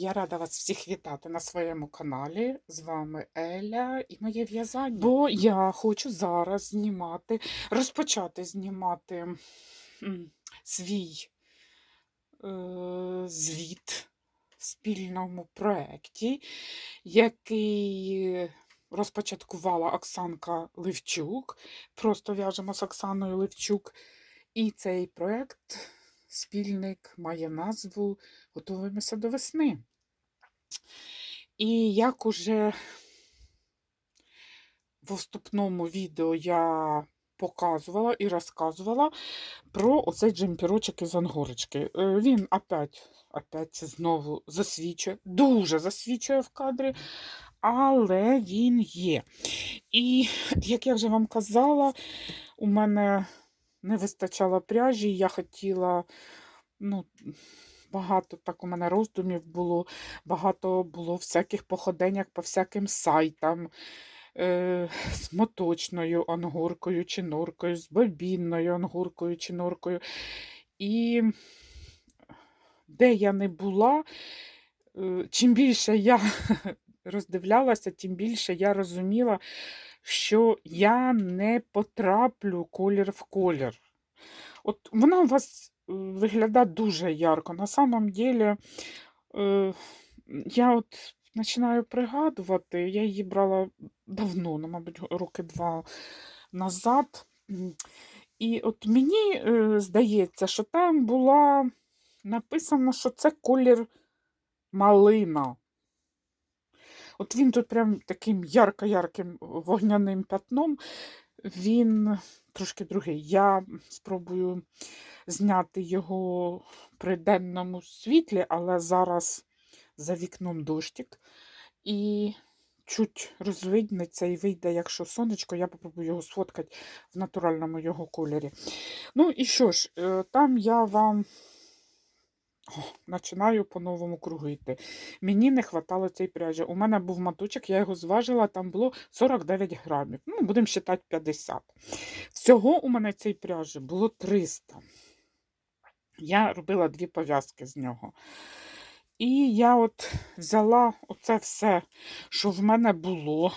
Я рада вас всіх вітати на своєму каналі. З вами Еля і моє в'язання. Бо я хочу зараз знімати, розпочати знімати свій е, звіт в спільному проєкті, який розпочаткувала Оксанка Левчук. Просто в'яжемо з Оксаною Левчук. І цей проєкт спільник має назву Готуємося до весни. І як уже в вступному відео я показувала і розказувала про оцей джемпірочок із ангорочки. Е, Він опять, опять знову засвічує, дуже засвічує в кадрі, але він є. І як я вже вам казала, у мене не вистачало пряжі, я хотіла, ну, багато так у мене роздумів було, багато було всяких походеньок по всяким сайтам. Е, з моточною ангоркою чи норкою, з бобінною ангоркою чи норкою. І де я не була, е, чим більше я роздивлялася, тим більше я розуміла, що я не потраплю колір в колір. От вона у вас е, виглядає дуже ярко. На самом деле, я от починаю пригадувати, я її брала давно, ну, мабуть, роки два назад. І от мені е, здається, що там була написано, що це колір малина. От він тут прям таким ярко-ярким вогняним пятном. Він трошки другий. Я спробую зняти його при денному світлі, але зараз за вікном дощик. І чуть розвиднеться і вийде, якщо сонечко, я попробую його сфоткати в натуральному його кольорі. Ну і що ж, е, там я вам починаю по-новому кругити. Мені не хватало цієї пряжі. У мене був маточок, я його зважила, там було 49 грамів. Ну, будемо вважати 50. Всього у мене цієї пряжі було 300. Я робила дві пов'язки з нього. І я от взяла оце все, що в мене було,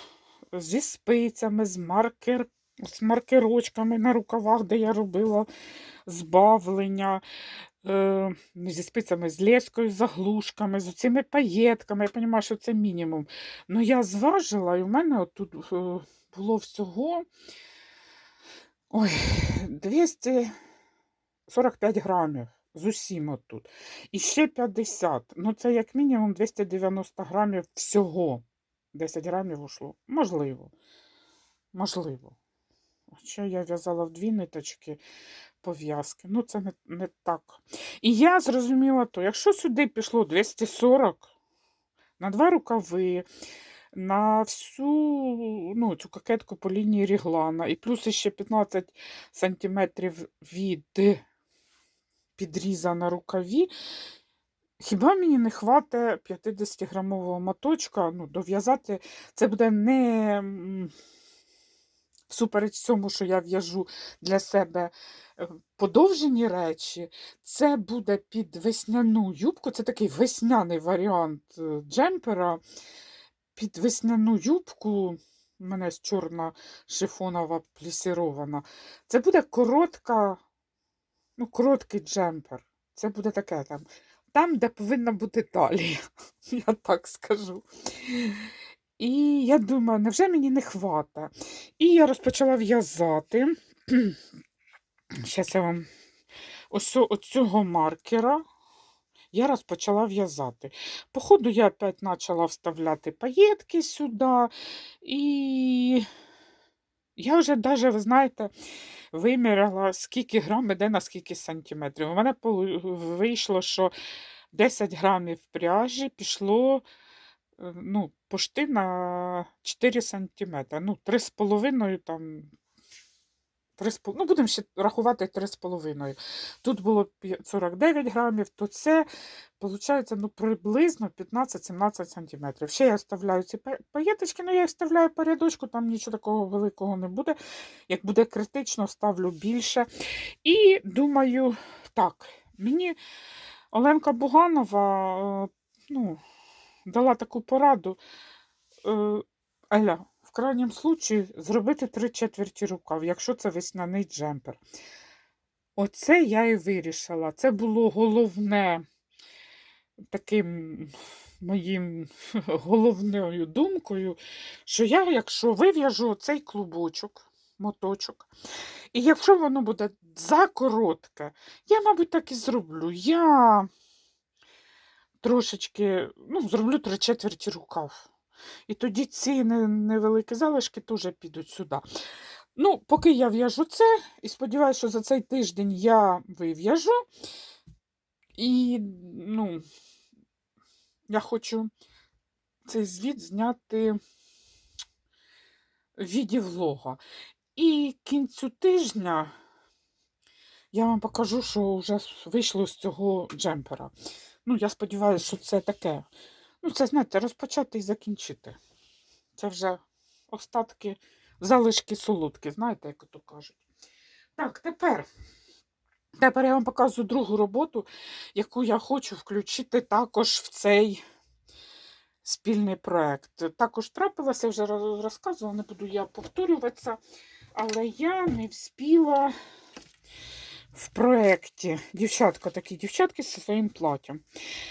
зі спицями, з, маркер, з маркерочками на рукавах, де я робила збавлення, е, зі спицями, з лескою, з заглушками, з цими паєтками. Я розумію, що це мінімум. Ну, я зважила, і в мене тут було всього ой, 245 грамів з усім отут. І ще 50. Ну, це як мінімум 290 грамів всього. 10 грамів ушло. Можливо. Можливо. Хоча я в'язала в дві ниточки пов'язки. Ну, це не, не так. І я зрозуміла то, якщо сюди пішло 240 на два рукави, на всю ну, цю кокетку по лінії ріглана, і плюс ще 15 сантиметрів від підріза на рукаві. Хіба мені не хватить 50-грамового моточка? Ну, дов'язати це буде не всупереч цьому, що я в'яжу для себе е, подовжені речі. Це буде під весняну юбку. Це такий весняний варіант е, джемпера. Під весняну юбку. У мене з чорна шифонова плісірована. Це буде коротка ну, короткий джемпер. Це буде таке там, там, де повинна бути талія, я так скажу. І я думаю, невже мені не хвата? І я розпочала в'язати. Зараз я вам ось цього маркера я розпочала в'язати. Походу, я опять почала вставляти паєтки сюди. І я вже навіть, ви знаєте, виміряла, скільки грам іде на скільки сантиметрів. У мене вийшло, що 10 грамів пряжі пішло ну, пошти на 4 сантиметри. Ну, 3,5 там. 3,5, ну, будемо ще рахувати 3,5. Тут було 49 грамів, то це, виходить, ну, приблизно 15-17 сантиметрів. Ще я вставляю ці паєточки, ну я їх вставляю по рядочку, там нічого такого великого не буде. Як буде критично, ставлю більше. І думаю, так, мені Оленка Буганова, е, ну, дала таку пораду. Е, Аля, в крайньому случаї зробити три четверті рукав, якщо це весняний джемпер. Оце я і вирішила. Це було головне таким моїм головною думкою, що я, якщо вив'яжу цей клубочок, моточок, і якщо воно буде закоротке, я, мабуть, так і зроблю. Я трошечки ну, зроблю три четверті рукав. І тоді ці невеликі залишки теж підуть сюди. Ну, поки я в'яжу це, і сподіваюся, що за цей тиждень я вив'яжу. І, ну, я хочу цей звіт зняти в віді влога. І кінцю тижня я вам покажу, що вже вийшло з цього джемпера. Ну, я сподіваюся, що це таке. Ну, це, знаєте, розпочати і закінчити. Це вже остатки, залишки солодкі, знаєте, як то кажуть. Так, тепер. Тепер я вам показую другу роботу, яку я хочу включити також в цей спільний проект. Також трапилося, вже розказувала, не буду я повторюватися, але я не вспіла в проєкті. Дівчатка, такі дівчатки зі своїм платтям.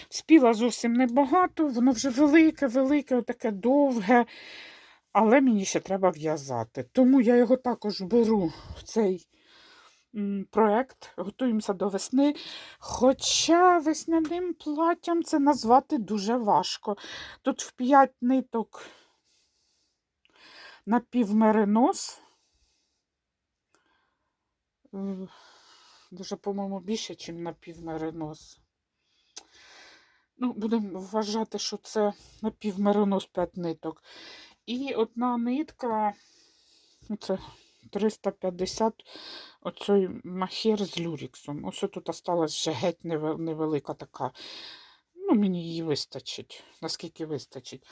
Вспіла зовсім небагато, воно вже велике, велике, таке довге, але мені ще треба в'язати. Тому я його також беру в цей м, проект, готуємося до весни. Хоча весняним платтям це назвати дуже важко. Тут в 5 ниток напівмеринос. Дуже, по-моєму, більше, ніж напівмеринос. Ну, будемо вважати, що це напівмеринос 5 ниток. І одна нитка, ну, це 350 оцей махер з люріксом. Ось тут осталась геть невелика така. Ну, мені її вистачить, наскільки вистачить.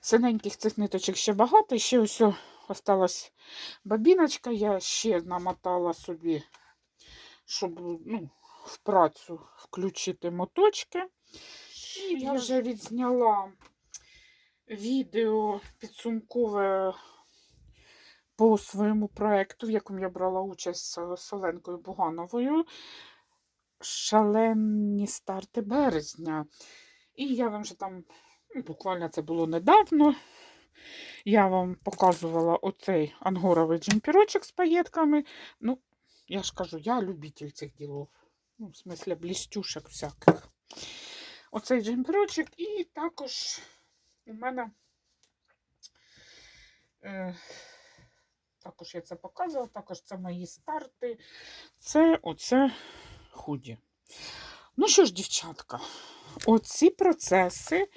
Синеньких цих ниточок ще багато. Ще ось осталась бабіночка. Я ще намотала собі, щоб ну, в працю включити моточки. І я вже відзняла відео підсумкове по своєму проєкту, в якому я брала участь з Соленкою Бугановою. Шалені старти березня. І я вам вже там, ну, буквально це було недавно. Я вам показувала оцей ангоровий джемпірочок з паєтками. Ну, я ж кажу, я любитель цих ділов. Ну, в смислі, блістюшок всяких. Оцей джемпірочок, і також у мене. Е, також я це показувала, також це мої старти. Це оце худі. Ну що ж, дівчатка, оці процеси,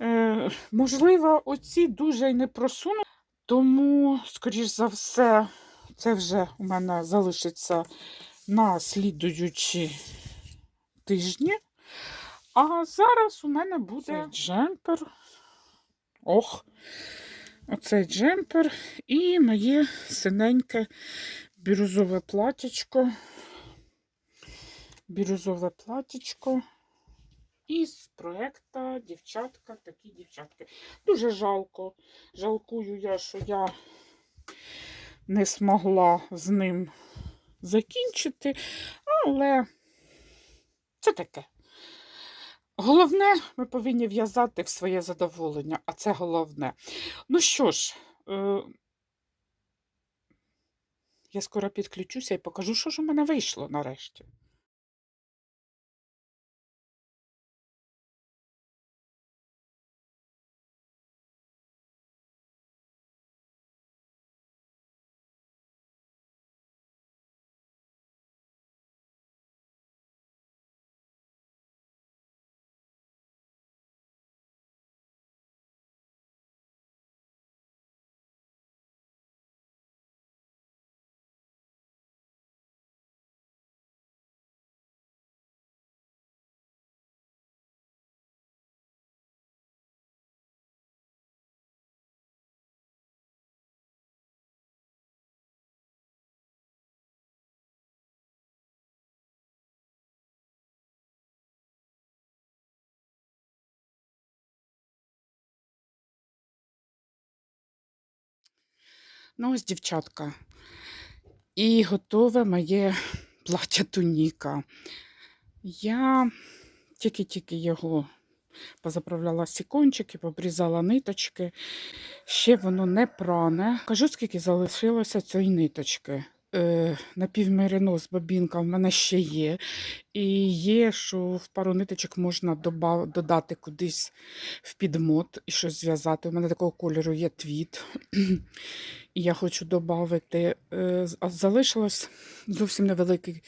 е, можливо, оці дуже й не просуну, тому, скоріш за все, це вже у мене залишиться на слідуючі тижні. А зараз у мене буде джемпер. Ох, оцей джемпер і моє синеньке бірюзове платічко. Бірюзове платічко. Із проекта дівчатка, такі дівчатки. Дуже жалко. Жалкую я, що я не змогла з ним закінчити, але це таке. Головне, ми повинні в'язати в своє задоволення, а це головне. Ну що ж, е, я скоро підключуся і покажу, що ж у мене вийшло нарешті. Ну, ось дівчатка. І готове моє плаття туніка. Я тільки-тільки його позаправляла сікончики, побрізала ниточки. Ще воно не пране. Кажу, скільки залишилося цієї ниточки. Е, напівмеринос бобінка в мене ще є. І є, що в пару ниточок можна доба- додати кудись в підмот і щось зв'язати. У мене такого кольору є твіт. І я хочу додати. Е, залишилось зовсім невеликий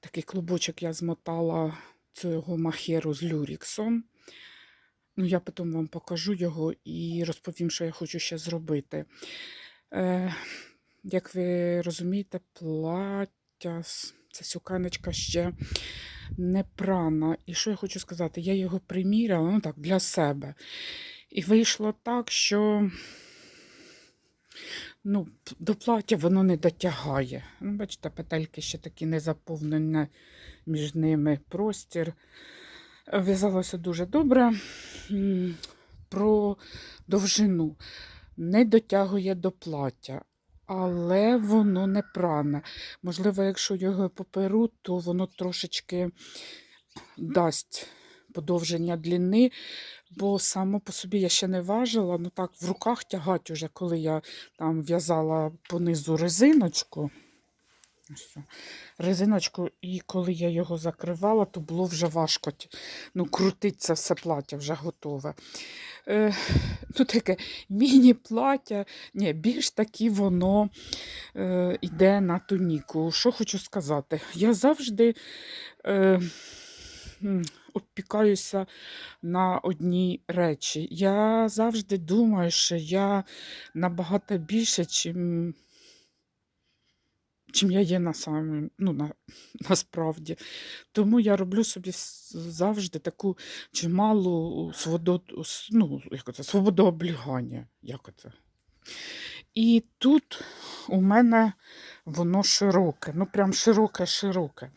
такий клубочок, я змотала цього махеру з люріксом. Ну, я потім вам покажу його і розповім, що я хочу ще зробити. Е, як ви розумієте, плаття, ця суканочка ще не прана. І що я хочу сказати? Я його приміряла, ну так, для себе. І вийшло так, що ну, до плаття воно не дотягає. Ну, бачите, петельки ще такі не заповнені між ними простір. В'язалося дуже добре. Про довжину не дотягує до плаття, але воно не пране. Можливо, якщо його поперу, то воно трошечки дасть подовження длини, бо само по собі я ще не важила, ну так в руках тягать уже, коли я там в'язала понизу резиночку. Ось, резиночку, і коли я його закривала, то було вже важко. Ну, крутиться все плаття вже готове. Е, ну, таке міні-плаття, ні, більш таки воно е, йде на туніку. Що хочу сказати? Я завжди е, опікаюся на одній речі. Я завжди думаю, що я набагато більше, чим чим я є на самі, ну, на, насправді. Тому я роблю собі завжди таку чималу свободу, ну, як це, свободооблігання. Як це. І тут у мене воно широке, ну прям широке-широке.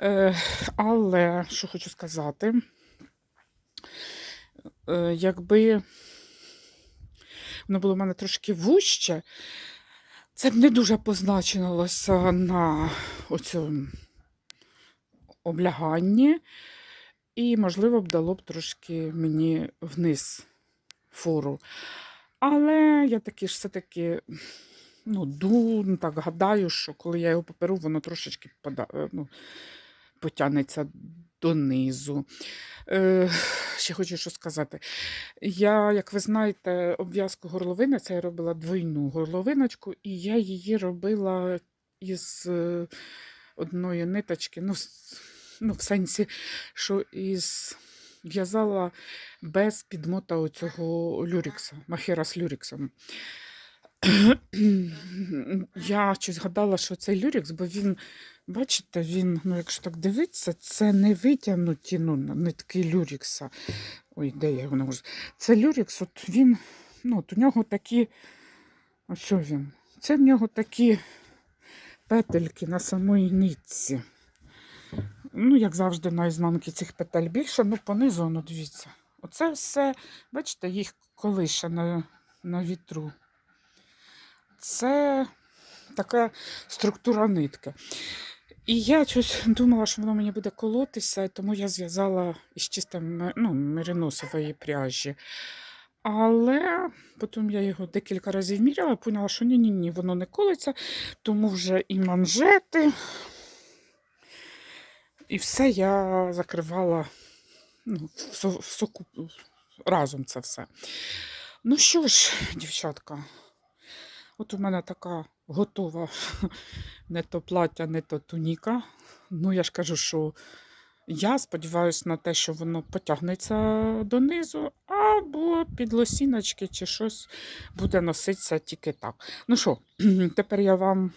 Е, але що хочу сказати, е, якби воно було в мене трошки вужче, це б не дуже позначилося на оцьому обляганні, і, можливо, б дало б трошки мені вниз фору. Але я таки ж все-таки ну, ду, ну, так гадаю, що коли я його поперу, воно трошечки пода, е, ну, потягнеться донизу. Е, ще хочу що сказати. Я, як ви знаєте, обв'язку горловини, це я робила двойну горловиночку, і я її робила із е, одної ниточки, ну, ну в сенсі, що із в'язала без підмота оцього люрікса, махера з люріксом. Я щось гадала, що цей люрікс, бо він, бачите, він, ну, якщо так дивитися, це не витягнуті ну, нитки люрікса. Ой, де я його не. Це люрікс, от він, ну, от у нього такі, ось що він? Це в нього такі петельки на самій нитці. Ну, як завжди, на ізнанки цих петель більше, ну понизу, ну дивіться. Оце все, бачите, їх колише на, на вітру. Це така структура нитки. І я щось думала, що воно мені буде колотися, тому я зв'язала із чистим ну, мериносової пряжі. Але потім я його декілька разів міряла і поняла, що ні-ні, ні воно не колиться, тому вже і манжети, і все я закривала ну, в соку, разом це все. Ну що ж, дівчатка, от у мене така готова не то плаття, не то туніка. Ну, я ж кажу, що я сподіваюся на те, що воно потягнеться донизу, або під лосіночки чи щось буде носитися тільки так. Ну що, тепер я вам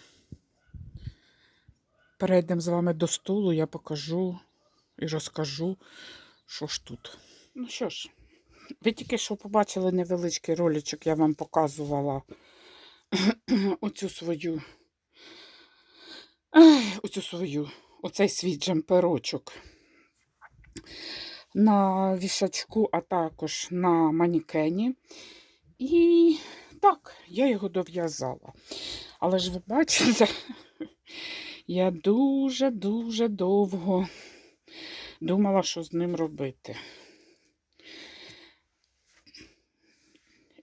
перейдемо з вами до столу, я покажу і розкажу, що ж тут. Ну що ж, ви тільки що побачили невеличкий роличок, я вам показувала оцю свою, оцю свою, оцей свій джемперочок на вішачку, а також на манікені. І так, я його дов'язала. Але ж ви бачите, я дуже-дуже довго думала, що з ним робити.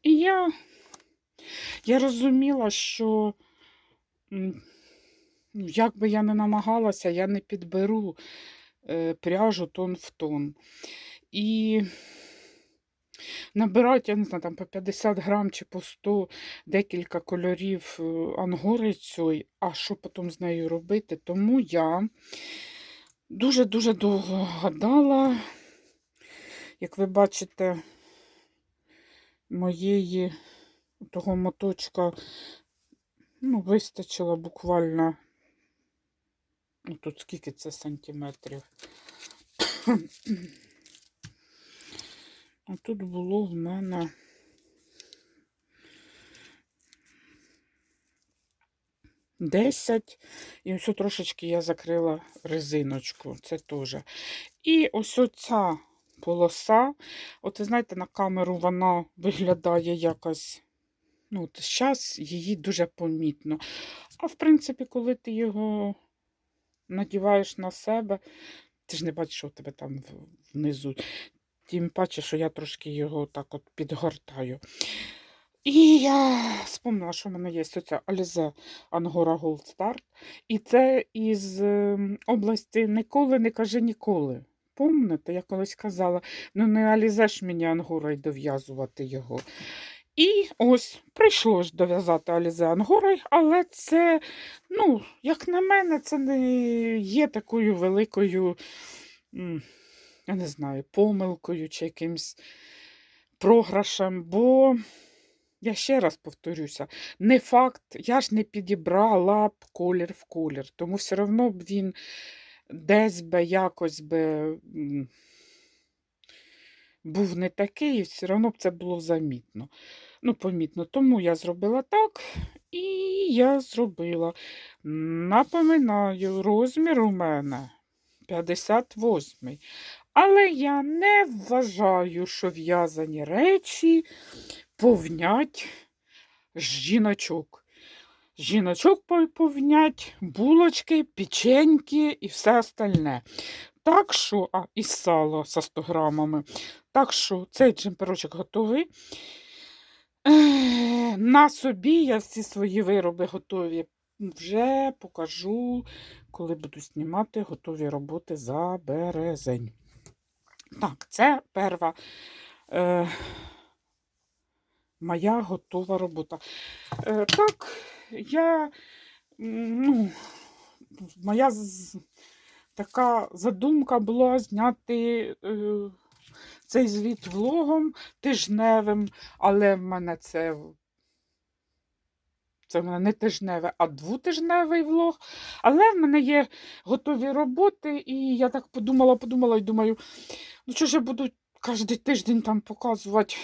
І я, я розуміла, що ну, як би я не намагалася, я не підберу е, пряжу тон в тон. І набирати, я не знаю, там по 50 грам чи по 100 декілька кольорів е, ангори цієї, а що потім з нею робити, тому я дуже-дуже довго гадала, як ви бачите, моєї того моточка ну, вистачило буквально. Ну, тут скільки це сантиметрів. А тут було в мене. Десять. І ось трошечки я закрила резиночку. Це теж. І ось оця полоса. От ви знаєте, на камеру вона виглядає якось. Ну, от зараз її дуже помітно. А в принципі, коли ти його надіваєш на себе, ти ж не бачиш, що у тебе там внизу. Тим паче, що я трошки його так от підгортаю. І я спомнила, що в мене є оця Alize Angora Gold Start. І це із ем, області Ніколи не кажи ніколи. Помните, я колись казала, ну не Alize ж мені Ангора й дов'язувати його. І ось прийшлось дов'язати Алізе Ангорой, але це, ну, як на мене, це не є такою великою, я не знаю, помилкою чи якимсь програшем, бо я ще раз повторюся, не факт, я ж не підібрала б колір в колір, тому все одно б він десь би якось би був не такий, і все одно б це було замітно. Ну, помітно. Тому я зробила так, і я зробила. Напоминаю, розмір у мене 58. Але я не вважаю, що в'язані речі повнять жіночок. Жіночок повнять, булочки, печеньки і все остальне. Так що, а, і сало зі 100 грамами. Так що цей джемперочок готовий. На собі я всі свої вироби готові вже покажу, коли буду знімати готові роботи за березень. Так, це перша е, моя готова робота. Е, так, я, ну, моя така задумка була зняти е, цей звіт влогом тижневим, але в мене це. Це в мене не тижневе, а двотижневий влог. Але в мене є готові роботи, і я так подумала, подумала і думаю, ну що ж я буду кожен тиждень там показувати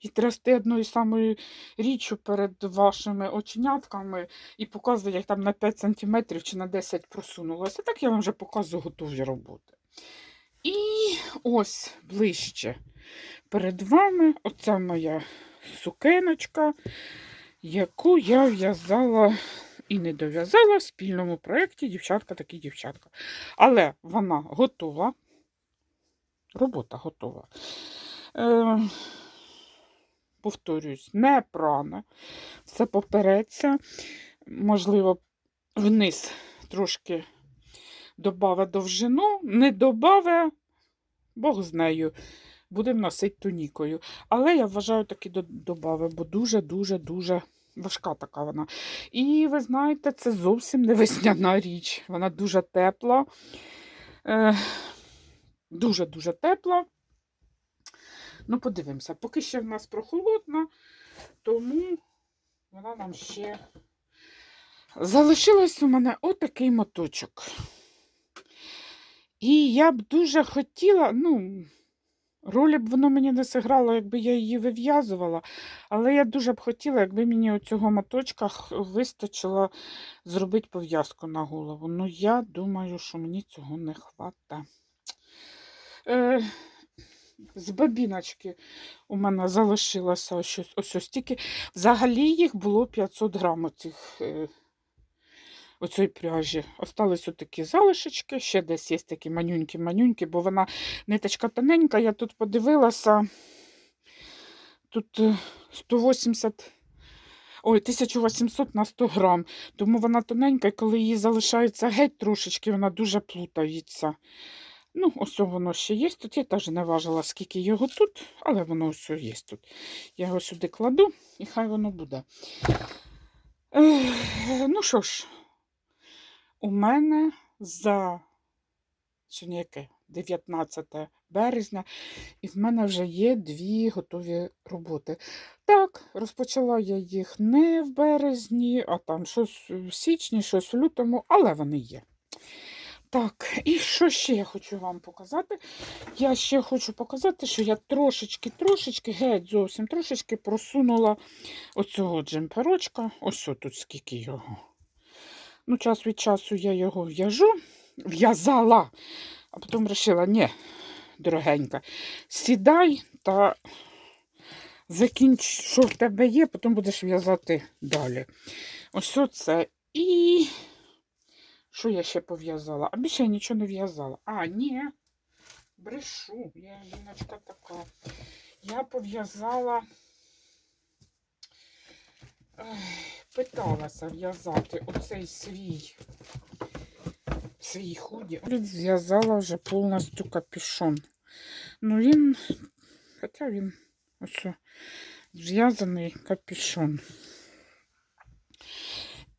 і трясти одною самою річчю перед вашими оченятками і показувати, як там на 5 см чи на 10 просунулося. Так я вам вже показую готові роботи. І ось ближче перед вами оця моя сукеночка, яку я в'язала і не дов'язала в спільному проєкті Дівчатка такі дівчатка. Але вона готова. Робота готова. Е, повторюсь, не прана. Все попереться. Можливо, вниз трошки добавить довжину, не добавить, Бог з нею. Будемо носити тунікою. Але я вважаю, таки добавив, бо дуже-дуже-дуже важка така вона. І ви знаєте, це зовсім не весняна річ. Вона дуже тепла. Дуже-дуже тепла. Ну, подивимося, поки ще в нас прохолодна, тому вона нам ще залишилось у мене отакий моточок. І я б дуже хотіла, ну, ролі б воно мені не зіграло, якби я її вив'язувала, але я дуже б хотіла, якби мені оцього моточка вистачило зробити пов'язку на голову. Ну, я думаю, що мені цього не хватає. Е, з бабіночки у мене залишилося ось, ось, ось стільки. Взагалі їх було 500 грам оцих, е, оцієї пряжі. Остались отакі залишечки, ще десь є такі манюнькі-манюнькі, бо вона ниточка тоненька, я тут подивилася. Тут е, 180, ой, 1800 на 100 грам. Тому вона тоненька, і коли її залишається геть трошечки, вона дуже плутається. Ну, ось воно ще є. Тут я теж не важила, скільки його тут, але воно ось є тут. Я його сюди кладу і хай воно буде. Ех, ну що ж, у мене за сьогодні яке? 19 березня, і в мене вже є дві готові роботи. Так, розпочала я їх не в березні, а там щось в січні, щось в лютому, але вони є. Так, і що ще я хочу вам показати? Я ще хочу показати, що я трошечки-трошечки, геть зовсім трошечки просунула оцього джемперочка. Ось тут скільки його. Ну, час від часу я його в'яжу, в'язала, а потім вирішила, ні, дорогенька, сідай та закінч, що в тебе є, потім будеш в'язати далі. Ось це. І що я ще пов'язала? А більше я нічого не в'язала. А, ні, брешу, я жіночка така. Я пов'язала, питалася в'язати оцей свій свій худі. Зв'язала вже повністю капюшон. Ну він, хоча він ось зв'язаний капюшон.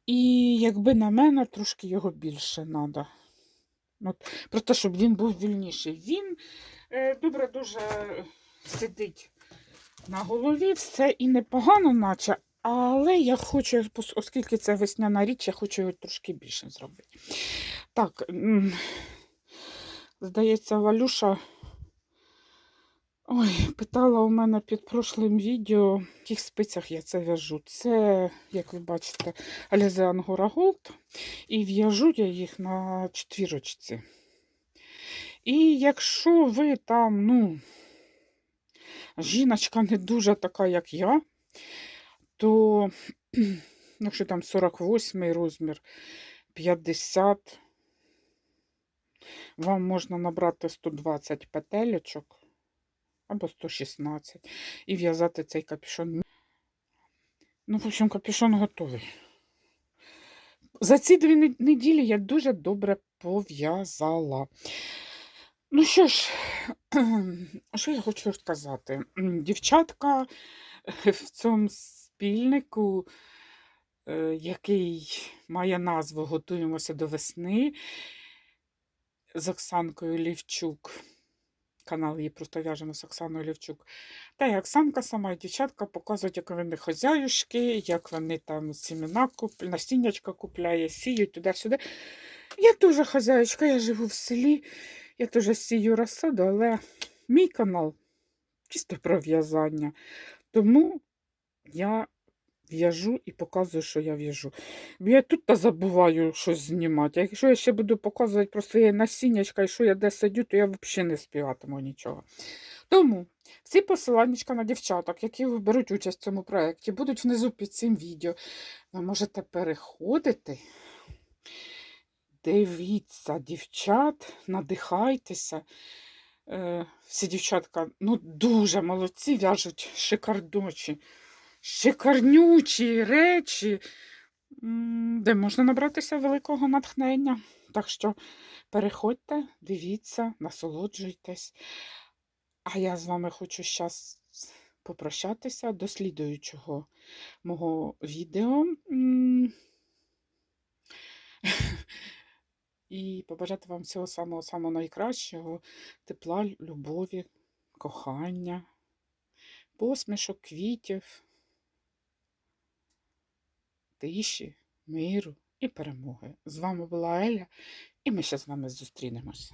І якби на мене трошки його більше треба. От, просто щоб він був вільніший. Він е, добре дуже сидить на голові, все і непогано, наче, але я хочу, оскільки це весняна річ, я хочу його трошки більше зробити. Так, здається, Валюша ой, питала у мене під прошлим відео, в яких спицях я це в'яжу. Це, як ви бачите, Alize Angora Gold. І в'яжу я їх на четвірочці. І якщо ви там, ну, жіночка не дуже така, як я, то, якщо там 48 розмір, 50, вам можна набрати 120 петелечок або 116 і в'язати цей капюшон. Ну, в общем, капюшон готовий. За ці дві неділі я дуже добре пов'язала. Ну що ж, що я хочу сказати? Дівчатка в цьому спільнику, е, який має назву Готуємося до весни з Оксанкою Лівчук. Канал її просто в'яжемо з Оксаною Лівчук. Та і Оксанка сама, і дівчатка показують, як вони хазяюшки, як вони там сімена куп... насіннячка купляє, сіють туди-сюди. Я теж хазяючка, я живу в селі, я теж сію розсаду, але мій канал чисто про в'язання. Тому я в'яжу і показую, що я в'яжу. Я тут забуваю щось знімати. А якщо я ще буду показувати про своє насіннячка і що я де сидю, то я взагалі не співатиму нічого. Тому всі посилання на дівчаток, які беруть участь в цьому проєкті, будуть внизу під цим відео. Ви можете переходити. Дивіться, дівчат, надихайтеся. Е, всі дівчатка ну, дуже молодці, в'яжуть шикардочі, шикарнючі речі, де можна набратися великого натхнення. Так що переходьте, дивіться, насолоджуйтесь. А я з вами хочу зараз попрощатися до слідуючого мого відео. І побажати вам всього самого самого найкращого, тепла, любові, кохання, посмішок, квітів, тиші, миру і перемоги. З вами була Еля, і ми ще з вами зустрінемось.